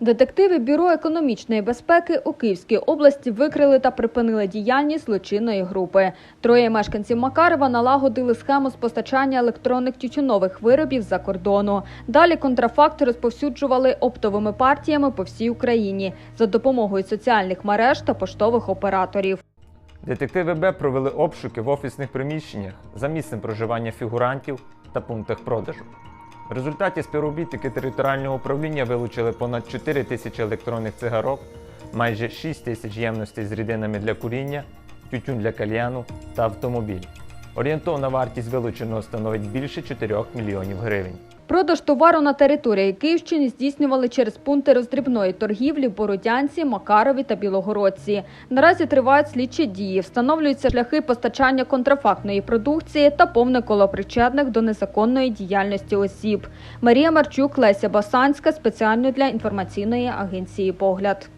Детективи Бюро економічної безпеки у Київській області викрили та припинили діяльність злочинної групи. Троє мешканців Макарова налагодили схему з постачання електронних тютюнових виробів за кордону. Далі контрафакт розповсюджували оптовими партіями по всій Україні за допомогою соціальних мереж та поштових операторів. Детективи Б провели обшуки в офісних приміщеннях за місцем проживання фігурантів та пунктах продажу. В результаті співробітники територіального управління вилучили понад 4 тисячі електронних цигарок, майже 6 тисяч ємностей з рідинами для куріння, тютюн для кальяну та автомобіль. Орієнтовна вартість вилученого становить більше 4 мільйонів гривень. Продаж товару на території Київщини здійснювали через пункти роздрібної торгівлі в Бородянці, Макарові та Білогородці. Наразі тривають слідчі дії, встановлюються шляхи постачання контрафактної продукції та повне коло причетних до незаконної діяльності осіб. Марія Марчук, Леся Басанська спеціально для інформаційної агенції Погляд.